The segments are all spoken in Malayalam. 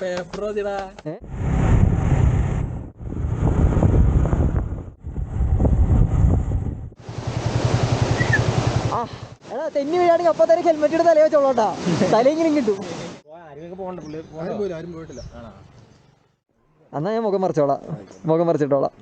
പേപ്പർ മതിടാ എടാ തെന്നി വീഴാണെങ്കിൽ അപ്പൊ തന്നെ ഹെൽമെറ്റ് എടുത്ത് തലയെ വെച്ചോളൂട്ടാ തലയെങ്കിലും കിട്ടും. പോയിട്ടില്ല. എന്നാ ഞാൻ മുഖം മറിച്ചോളാം. മുഖം മറിച്ചിട്ടോളാം.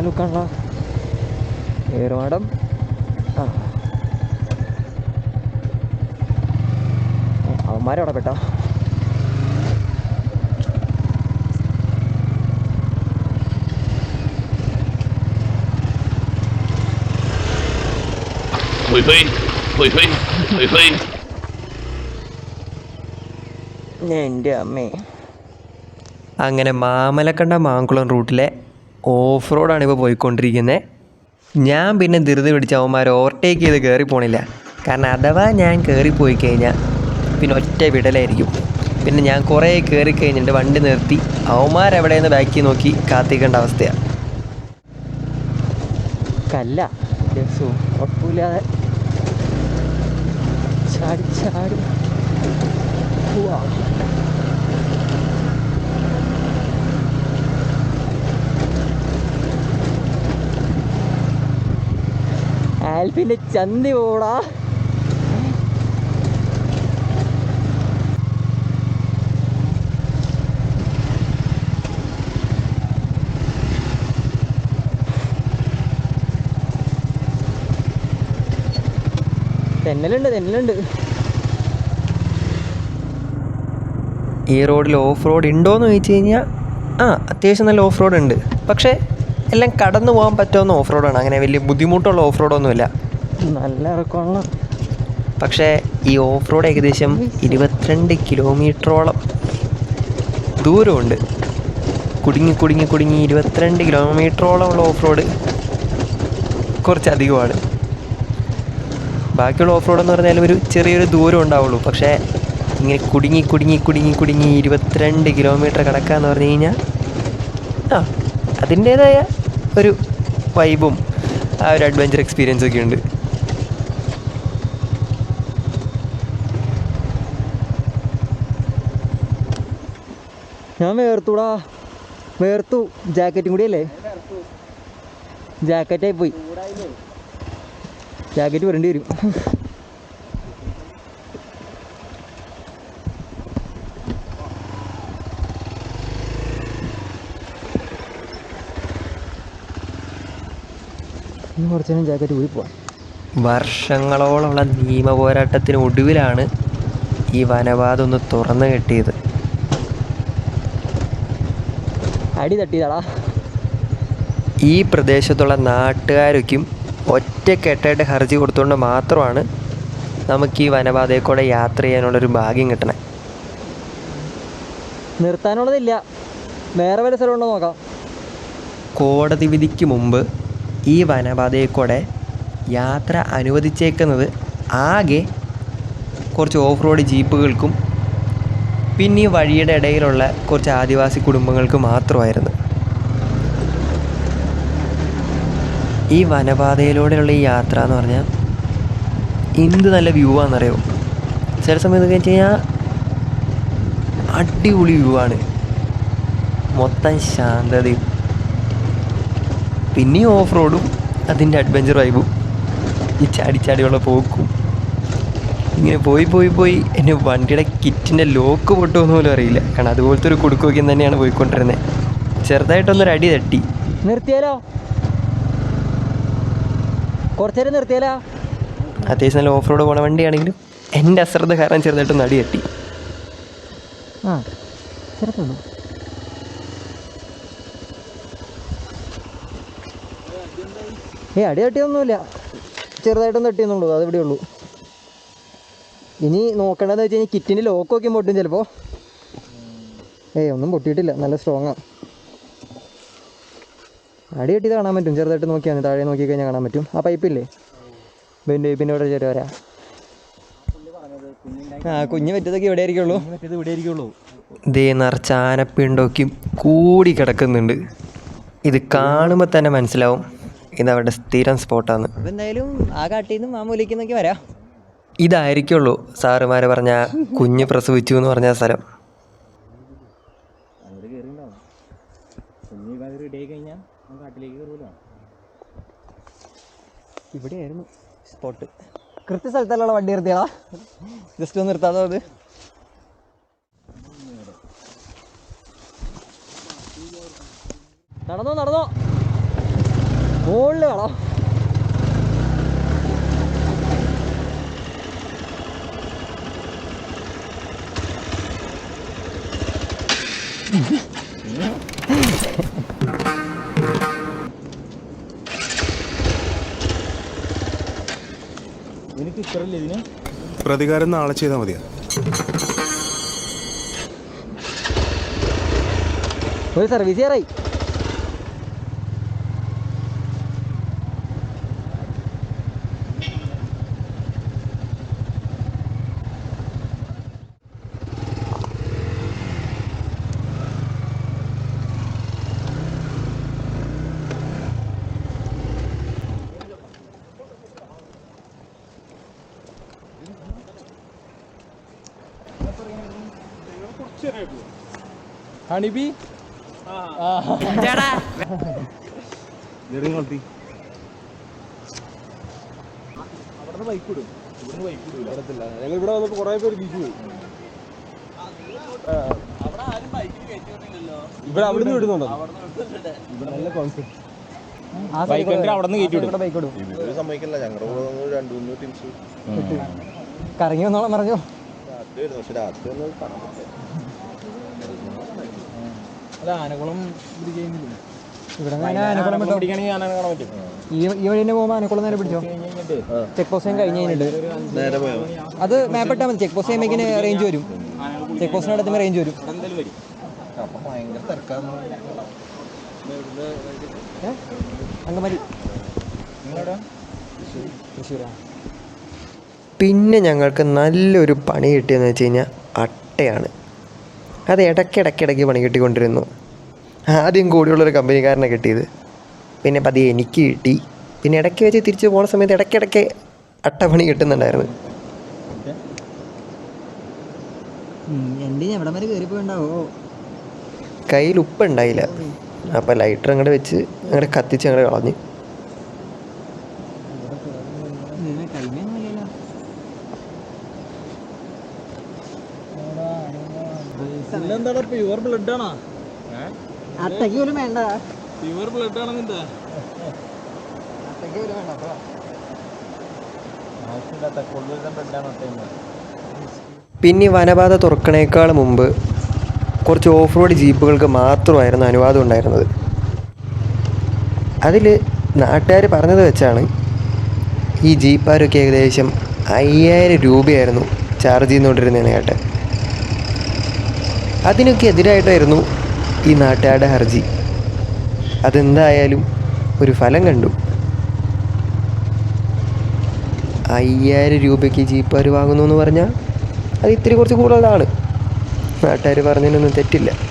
താലൂക്കാണ ഏറുമാടം ആ അവന്മാരവിടെ പെട്ടോ Foi, foi. Foi, foi. Foi, എന്റെ അമ്മേ അങ്ങനെ മാമലക്കണ്ട മാങ്കുളം റൂട്ടിലെ ഓഫ് റോഡാണ് ഇപ്പോൾ പോയിക്കൊണ്ടിരിക്കുന്നത് ഞാൻ പിന്നെ ധൃതി പിടിച്ച് അവന്മാർ ഓവർടേക്ക് ചെയ്ത് കയറി പോണില്ല. കാരണം അഥവാ ഞാൻ കയറി പോയി കഴിഞ്ഞാൽ പിന്നെ ഒറ്റ വിടലായിരിക്കും. പിന്നെ ഞാൻ കുറേ കയറി കഴിഞ്ഞിട്ട് വണ്ടി നിർത്തി അവന്മാരെവിടെയെന്ന് ബാക്കി നോക്കി കാത്തിക്കേണ്ട അവസ്ഥയാണ് കല്ല. ഒട്ടുമില്ലാതെ ചാടി ചാടി. പോവാ ആൽഫിന്റെ ചന്തി പോടാ. തെന്നലുണ്ട് തെന്നലുണ്ട്. ഈ റോഡിൽ ഓഫ് റോഡ് ഉണ്ടോയെന്ന് ചോദിച്ചു കഴിഞ്ഞാൽ ആ അത്യാവശ്യം നല്ല ഓഫ് റോഡ് ഉണ്ട്. പക്ഷേ എല്ലാം കടന്നു പോകാൻ പറ്റുന്ന ഓഫ് റോഡാണ് അങ്ങനെ വലിയ ബുദ്ധിമുട്ടുള്ള ഓഫ് റോഡൊന്നുമില്ല നല്ല ഇറക്കമുള്ള പക്ഷേ ഈ ഓഫ് റോഡ് ഏകദേശം ഇരുപത്തിരണ്ട് കിലോമീറ്ററോളം ദൂരമുണ്ട്. കുടുങ്ങി കുടുങ്ങി കുടുങ്ങി ഇരുപത്തിരണ്ട് കിലോമീറ്ററോളമുള്ള ഓഫ് റോഡ് കുറച്ചധികമാണ്. ബാക്കിയുള്ള ഓഫ് റോഡ് എന്ന് പറഞ്ഞാൽ ഒരു ചെറിയൊരു ദൂരം ഉണ്ടാവുള്ളൂ. പക്ഷേ ഇങ്ങനെ കുടുങ്ങി കുടുങ്ങി കുടുങ്ങി കുടുങ്ങി ഇരുപത്തിരണ്ട് കിലോമീറ്റർ കിടക്കുക എന്ന് പറഞ്ഞു കഴിഞ്ഞാൽ ആ അതിന്റേതായ ഒരു വൈബും ആ ഒരു അഡ്വഞ്ചർ എക്സ്പീരിയൻസ് ഒക്കെ ഉണ്ട്. ഞാൻ വേർത്തുടാ. വേർത്തു. ജാക്കറ്റും കൂടി അല്ലേ? ജാക്കറ്റായി പോയി. ജാക്കറ്റ് വരേണ്ടി വരും. ഇനി കുറച്ച് നേരം ജാക്കറ്റ് പോയി പോവാം. വർഷങ്ങളോളമുള്ള നിയമ പോരാട്ടത്തിന് ഒടുവിലാണ് ഈ വനപാത ഒന്ന് തുറന്നു കിട്ടിയത്. അടി തട്ടിയതാടാ. ഈ പ്രദേശത്തുള്ള നാട്ടുകാരൊക്കെയും ഒറ്റക്കെട്ടായിട്ട് ഹർജി കൊടുത്തുകൊണ്ട് മാത്രമാണ് നമുക്ക് ഈ വനപാതയിൽ കൂടെ യാത്ര ചെയ്യാനുള്ളൊരു ഭാഗ്യം കിട്ടണേ. നിർത്താനുള്ളതില്ല. വേറെ വല്ല സ്ഥലമുണ്ടോ നോക്കാം. കോടതി വിധിക്ക് മുമ്പ് ഈ വനപാതയിൽ കൂടെ യാത്ര അനുവദിച്ചേക്കുന്നത് ആകെ കുറച്ച് ഓഫ് റോഡ് ജീപ്പുകൾക്കും പിന്നെ ഈ വഴിയുടെ ഇടയിലുള്ള കുറച്ച് ആദിവാസി കുടുംബങ്ങൾക്ക് മാത്രമായിരുന്നു. ഈ വനപാതയിലൂടെയുള്ള ഈ യാത്ര എന്ന് പറഞ്ഞാൽ എന്ത് നല്ല വ്യൂ ആണെന്നറിയോ ചില സമയത്ത് വെച്ച് കഴിഞ്ഞാൽ അടിപൊളി വ്യൂ ആണ് മൊത്തം ശാന്തതയും പിന്നെ ഓഫ് റോഡും അതിന്റെ അഡ്വഞ്ചർ വൈബും. ഈ ചാടി ചാടിയുള്ള പോക്കും. ഇങ്ങനെ പോയി പോയി പോയി എന്റെ വണ്ടിയുടെ കിറ്റിന്റെ ലോക്ക് പൊട്ടുമെന്ന് പോലും അറിയില്ല. കാരണം അതുപോലത്തെ ഒരു കുടുക്കൊക്കെ തന്നെയാണ് പോയിക്കൊണ്ടിരുന്നത് ചെറുതായിട്ടൊന്നൊരു അടി തട്ടി. നിർത്തിയാലോ? കുറച്ചേരം നിർത്തിയാലോ? അത്യാവശ്യം നല്ല ഓഫ് റോഡ് പോണ വണ്ടിയാണെങ്കിലും എന്റെ അശ്രദ്ധ കാരണം ചെറുതായിട്ടൊന്ന് അടി തട്ടി. ആ ചെറുത്തുള്ളൂ ഏ അടി തട്ടിയൊന്നുമില്ല. ചെറുതായിട്ടൊന്നും തട്ടിയെന്നുള്ളൂ അത് ഇവിടെയുള്ളൂ ഇനി നോക്കേണ്ടതെന്ന് വെച്ച് കഴിഞ്ഞാൽ കിറ്റിന്റെ ലോക്കൊക്കെ പൊട്ടും ചിലപ്പോൾ ഏയ് ഒന്നും പൊട്ടിയിട്ടില്ല നല്ല സ്ട്രോങ്ങാണ് അടി കെട്ടിയത് കാണാൻ പറ്റും ചെറുതായിട്ട് നോക്കിയാൽ മതി. താഴെ നോക്കി കഴിഞ്ഞാൽ കാണാൻ പറ്റും. ആ പൈപ്പില്ലേ പിന്നെ പിന്നെ ഇവിടെ ചെറിയ വരാ. ആ കുഞ്ഞ് പറ്റിയതൊക്കെ ഇവിടെ ആയിരിക്കുള്ളൂ ഇവിടെ ആയിരിക്കുള്ളൂ ദേ നിറച്ച് ആനപ്പിണ്ടോക്കി കൂടി കിടക്കുന്നുണ്ട്. ഇത് കാണുമ്പോൾ തന്നെ മനസ്സിലാവും. ഇതവരുടെ സ്ഥിരം സ്പോട്ടാണ്. എന്തായാലും ആ കാട്ടിൽ നിന്നും മാമൂലിക്ക് നിന്നൊക്കെ വരാം. ഇതായിരിക്കുള്ളൂ. സാറുമാർ പറഞ്ഞ കുഞ്ഞ് പ്രസവിച്ചു എന്ന് പറഞ്ഞ സ്ഥലം. ഇവിടെയായിരുന്നു സ്പോട്ട് കൃത്യ സ്ഥലത്തല്ലുള്ള വണ്ടി നിർത്തിയാളാ ജസ്റ്റ് ഒന്ന് നിർത്താതോ അത്? നടന്നോ നടന്നോ. മുകളിൽ കാണാം എനിക്ക് കിക്കറില്ലേ ഇതിന്. പ്രതികാരം നാളെ ചെയ്താൽ മതിയാ. ഒരു സർവീസ് ചെയ്യാറായി. ഹണിബി? അവിടുന്ന് ബൈക്ക് വിടും ഇവിടുന്ന് ബൈക്ക് വിടൂല ഇടത്തില്ല. ഞങ്ങൾ ഇവിടെ വന്നപ്പോൾ കുറേ പേര് ബീച്ച് പോയി. ഇവിടെ അവിടുന്ന് വിടുന്നുണ്ടോ? ഇവിടെ നല്ല കോൺസെപ്റ്റ് ബൈക്ക് ഉണ്ട് അവിടെ നിന്ന് കയറ്റി വിടും. ബൈക്ക് വിടും ഇവർ സമ്മതിക്കില്ല ഞങ്ങളുടെ കൂടെ വന്ന് രണ്ട് മൂന്ന് ടീംസ് കറങ്ങി വന്നോളാം പറഞ്ഞോ. രാത്രി വരുന്നു പക്ഷെ രാത്രി ഒന്നും കാണാൻ പറ്റില്ല. ഇവിടെ ആനക്കുളം പിടിക്കണമെങ്കിൽ ആന കാണാൻ പറ്റും. ഈ ഈ വഴി തന്നെ പോകുമ്പോൾ ആനക്കുളം നേരെ പിടിച്ചോ? ചെക്ക് പോസ്റ്റ് കഴിഞ്ഞ് അത് മാപ്പ് മതി. ചെക്ക് പോസ്റ്റ് ചെയ്യുമ്പോഴേക്കിന് റേഞ്ച് വരും. ചെക്ക് പോസ്റ്റിന് അടുത്തുമ്പോൾ റേഞ്ച് വരും. അപ്പൊ ഭയങ്കര തിരക്കാന്ന് പിന്നെ ഞങ്ങൾക്ക് നല്ലൊരു പണി കിട്ടിയെന്ന് വെച്ച് കഴിഞ്ഞാൽ അട്ടയാണ്. അത് ഇടയ്ക്കിടയ്ക്കിടയ്ക്ക് പണി കിട്ടിക്കൊണ്ടിരുന്നു. ആദ്യം കൂടിയുള്ളൊരു കമ്പനിക്കാരനെ കിട്ടിയത്. പിന്നെ പതിയെ എനിക്ക് കിട്ടി. പിന്നെ ഇടയ്ക്ക് വെച്ച് തിരിച്ചു പോകുന്ന സമയത്ത് ഇടയ്ക്കിടയ്ക്ക് അട്ടപ്പണി കിട്ടുന്നുണ്ടായിരുന്നു. കയ്യിൽ ഉപ്പുണ്ടായില്ല അപ്പം ലൈറ്റർ അങ്ങോട്ട് വെച്ച് അങ്ങോട്ട് കത്തിച്ച് അങ്ങോട്ട് കളഞ്ഞു. എന്താടാ പ്യുവർ ബ്ലഡ് ആണോ? അട്ടയ്ക്ക് പോലും വേണ്ട. പ്യുവർ ബ്ലഡ് ആണോ നിന്റെ? അട്ടയ്ക്ക് പോലും വേണ്ട ആവശ്യമില്ലാത്ത കൊള്ളുന്ന ബ്ലഡാണ് ടൈം പിന്നെ വനപാത തുറക്കണേക്കാൾ മുമ്പ് കുറച്ച് ഓഫ് റോഡ് ജീപ്പുകൾക്ക് മാത്രമായിരുന്നു അനുവാദം ഉണ്ടായിരുന്നത്. അതിൽ നാട്ടുകാർ പറഞ്ഞത് വെച്ചാണ് ഈ ജീപ്പാരൊക്കെ ഏകദേശം അയ്യായിരം രൂപയായിരുന്നു ചാർജ് ചെയ്തുകൊണ്ടിരുന്നതെന്ന് കേട്ടെ. അതിനൊക്കെ എതിരായിട്ടായിരുന്നു ഈ നാട്ടുകാരുടെ ഹർജി. അതെന്തായാലും ഒരു ഫലം കണ്ടു. അയ്യായിരം രൂപയ്ക്ക് ജീപ്പാർ വാങ്ങുന്നു എന്ന് പറഞ്ഞാൽ അത് ഇത്തിരി കുറച്ച് കൂടുതലാണ്. നാട്ടുകാർ പറഞ്ഞതിനൊന്നും തെറ്റില്ല.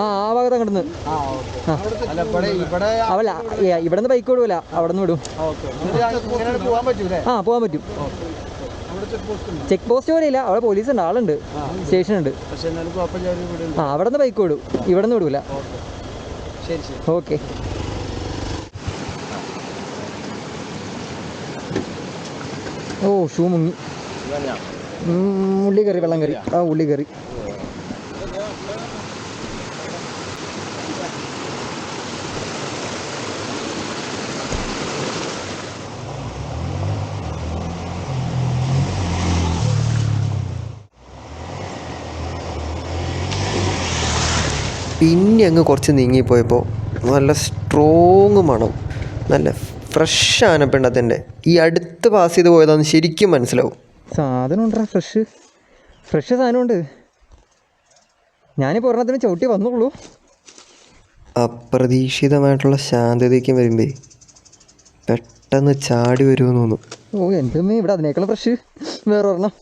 ആ ആ ഭാഗത്ത് അങ്ങോട്ട് അവല്ല ഇവിടെ നിന്ന് ബൈക്ക് വിടൂല അവിടെ നിന്ന് വിടും. ആ പോവാൻ പറ്റും ചെക്ക് പോസ്റ്റ് പോലെ ഇല്ല അവിടെ പോലീസ് ഉണ്ട്. ആളുണ്ട് സ്റ്റേഷൻ ഉണ്ട്. ആ അവിടെ നിന്ന് ബൈക്ക് വിടും ഇവിടെ നിന്ന് വിടൂല. ഓക്കെ. ഓ ഷൂ മുങ്ങി. ഉള്ളി കറി വെള്ളം കറി ആ ഉള്ളി കറി പിന്നെ അങ്ങ് കുറച്ച് നീങ്ങിപ്പോയപ്പോൾ നല്ല സ്ട്രോങ് മണം. നല്ല ഫ്രഷ് ആനപ്പിണ്ടത്തിന്റെ ഈ അടുത്ത് പാസ് ചെയ്ത് പോയതാന്ന് ശരിക്കും മനസ്സിലാവും. സാധനം ഉണ്ടാ ഫ്രഷ് ഫ്രഷ് സാധനമുണ്ട്. ഞാനിപ്പോൾ ഒരെണ്ണത്തിന് ചവിട്ടി വന്നുള്ളൂ അപ്രതീക്ഷിതമായിട്ടുള്ള ശാന്തതയ്ക്ക് വരുമ്പേ പെട്ടെന്ന് ചാടി വരുമെന്ന് തോന്നുന്നു. ഓ എന്റെ ഇവിടെ അതിനേക്കാളും ഫ്രഷ് വേറെ ഒരെണ്ണം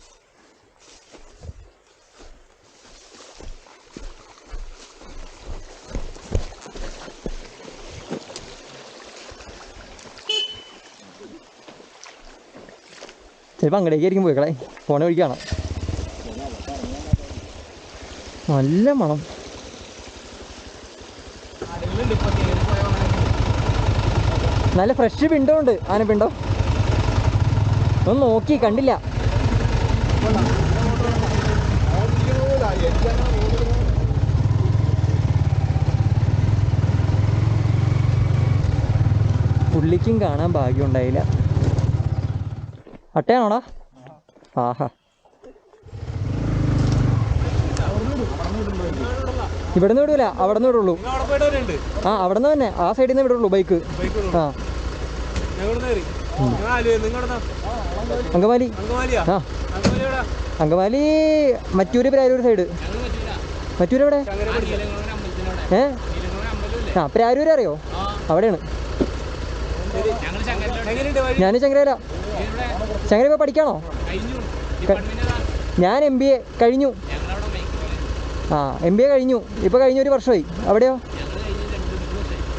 ചിലപ്പോൾ അങ്ങടേക്കായിരിക്കും പോയിക്കളെ പോണ വഴിക്ക് കാണാം. നല്ല മണം. നല്ല ഫ്രഷ് പിണ്ടോ ഉണ്ട് ആനപ്പിണ്ടോ ഒന്ന് നോക്കി കണ്ടില്ല. പുള്ളിക്കും കാണാൻ ഭാഗ്യം ഉണ്ടായില്ല. അട്ടയാണോടാ ആഹാ. ഇവിടെ നിന്ന് വിടൂല അവിടെ നിന്ന് വിടുള്ളൂ. ആ അവിടെ നിന്ന് തന്നെ ആ സൈഡിൽ നിന്ന് വിടുള്ളൂ ബൈക്ക് ആ. അങ്കമാലി. ആ. അങ്കമാലി മറ്റൂര് പ്രാരൂർ സൈഡ് മറ്റൂര് എവിടെ? ഏ? ആ പ്രാരൂര് അറിയോ അവിടെയാണ് ഞാൻ ചങ്ങരയില ഇപ്പോൾ പഠിക്കാണോ? ഞാൻ എം ബി എ കഴിഞ്ഞു. ആ എം ബി എ കഴിഞ്ഞു. ഇപ്പോൾ കഴിഞ്ഞ ഒരു വർഷമായി. അവിടെയോ?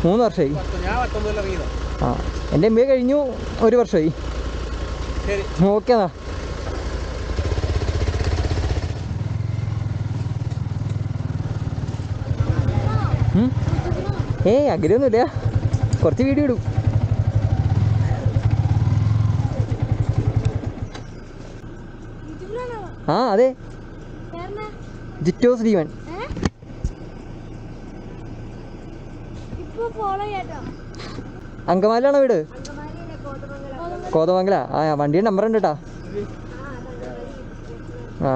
മൂന്ന് വർഷമായി. ആ എന്റെ എം ബി എ കഴിഞ്ഞു ഒരു വർഷമായി. ഓക്കെ എന്നാ. ഏയ് അഗ്രഹമൊന്നുമില്ല. കുറച്ച് വീഡിയോ ഇടും. ആ അതെ. ജിറ്റോ ശ്രീവൻ. അങ്കമാലാണോ വീട്? കോതമംഗലം. ആ വണ്ടിയുടെ നമ്പർ ഉണ്ട് കേട്ടാ ആ.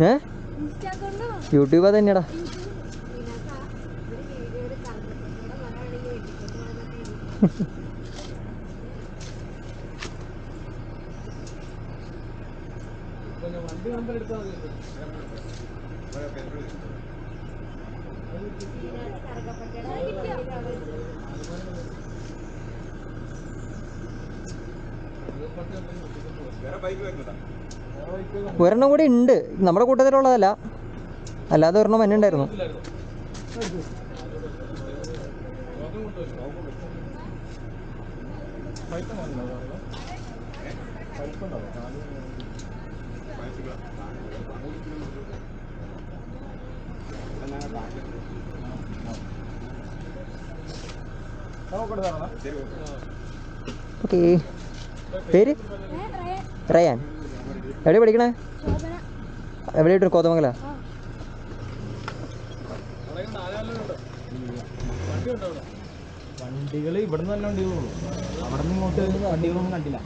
ഏ? യൂട്യൂബ് തന്നെയാടാ. ഒരെണ്ണം കൂടി ഉണ്ട്. നമ്മുടെ കൂട്ടത്തിലുള്ളതല്ല. അല്ലാതെ ഒരെണ്ണം എന്നെ ഉണ്ടായിരുന്നു. ഓക്കേ. പേര്? റയാൻ. എവിടെ പഠിക്കണേ? എവിടെ എവിടെയായിട്ട് കോതമംഗല? ആ. വണ്ടികൾ ഇവിടുന്ന് തന്നെ വണ്ടികളുള്ളൂ അവിടെ നിന്ന് ഇങ്ങോട്ട് വണ്ടികളൊന്നും കണ്ടില്ല.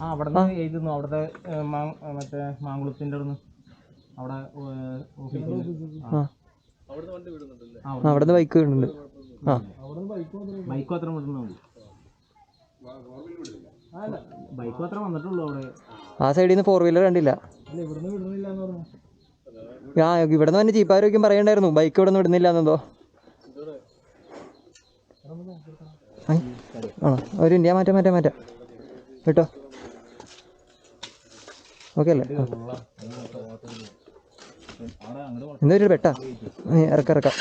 ആ അവിടെ നിന്ന് എഴുതുന്നു. അവിടുത്തെ മറ്റേ മാങ്കുളത്തിന്റെ അവിടെ നിന്ന്. അവിടെ അവിടുന്ന് ബൈക്ക് വിടുന്നുണ്ട് ആ. ബൈക്ക് മാത്രം വിടുന്നു ബൈക്ക് മാത്രമേ വന്നിട്ടുള്ളൂ അവിടെ. ആ സൈഡിൽ നിന്ന് ഫോർ വീലർ കണ്ടില്ല. ആ ഇവിടെ നിന്ന് തന്നെ ചീപ്പാരോഗ്യം പറയണ്ടായിരുന്നു. ബൈക്ക് ഇവിടെ നിന്ന് വിടുന്നില്ല എന്നെന്തോ ആണോ ഒരു ഇന്ത്യ മാറ്റാം മാറ്റാം മാറ്റാം. കേട്ടോ? ഓക്കെ അല്ലേ? എന്തൊരു പെട്ടാ? ഇറക്കാം ഇറക്കാം.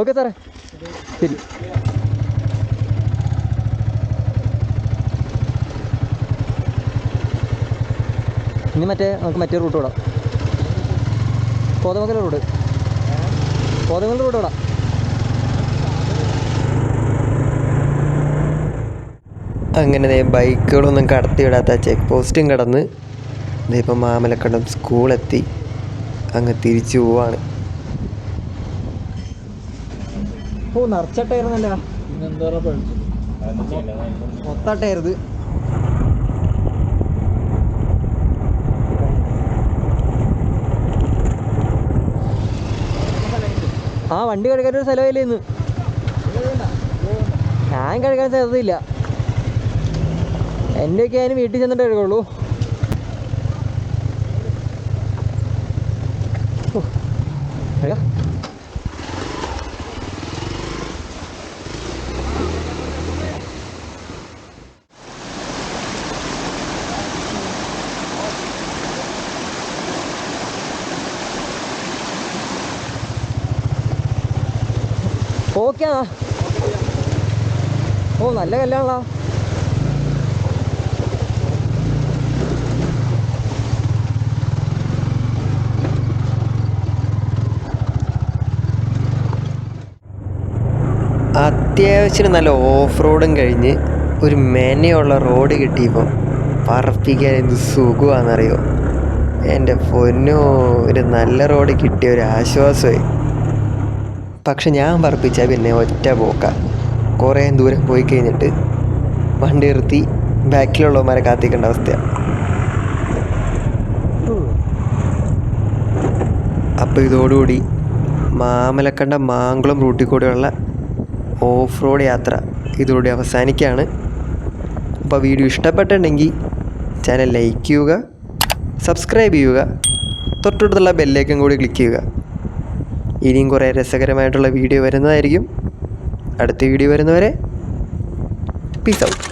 ഓക്കെ സാറേ. ശരി. ഇനി മറ്റേ നമുക്ക് മറ്റേ റൂട്ട് വിടാം. കോതമംഗലം റോഡ്. പോതമംഗല റോഡ് വിടാം അങ്ങനെ ദേ ബൈക്കുകളൊന്നും കടത്തി വിടാത്ത ചെക്ക് പോസ്റ്റും കടന്ന് ദേ ഇപ്പം മാമലക്കണ്ടം സ്കൂളെത്തി. അങ്ങ് തിരിച്ചു പോവാണ്. ഓ നിറച്ചട്ടായിരുന്നല്ല. മൊത്തട്ടായിരുന്നത് ആ വണ്ടി കഴുകാൻ ഒരു സ്ഥലമില്ല ഇന്ന്. ഞാൻ കഴുകാൻ സ്ഥലത്തില്ല. എന്റെയൊക്കെ ഞാൻ വീട്ടിൽ ചെന്നിട്ട് കഴുകുള്ളൂ. ഓക്കെയാ ഓ നല്ല കല്ലാണല്ലോ. അത്യാവശ്യം നല്ല ഓഫ് റോഡും കഴിഞ്ഞ് ഒരു മെനയുള്ള റോഡ് കിട്ടിയപ്പോൾ പറപ്പിക്കാൻ എന്ത് സുഖമാണെന്നറിയോ? എന്റെ പൊന്നോ ഒരു നല്ല റോഡ് കിട്ടിയ ഒരു ആശ്വാസമായി. പക്ഷെ ഞാൻ പറപ്പിച്ചാൽ പിന്നെ ഒറ്റ പോക്ക. കുറേ ദൂരം പോയി കഴിഞ്ഞിട്ട് വണ്ടി നിർത്തി ബാക്കിലുള്ളവന്മാരെ കാത്തിക്കേണ്ട അവസ്ഥയാണ് അപ്പോൾ ഇതോടുകൂടി മാമലക്കണ്ട മാങ്കുളം റൂട്ടിൽ കൂടെയുള്ള ഓഫ് റോഡ് യാത്ര ഇതോടെ അവസാനിക്കുകയാണ് അപ്പോൾ വീഡിയോ ഇഷ്ടപ്പെട്ടിട്ടുണ്ടെങ്കിൽ ചാനൽ ലൈക്ക് ചെയ്യുക സബ്സ്ക്രൈബ് ചെയ്യുക തൊട്ടടുത്തുള്ള ബെല്ലേക്കും കൂടി ക്ലിക്ക് ചെയ്യുക. ഇനിയും കുറേ രസകരമായിട്ടുള്ള വീഡിയോ വരുന്നതായിരിക്കും. അടുത്ത വീഡിയോ വരുന്നവരെ പീസ് ഔട്ട്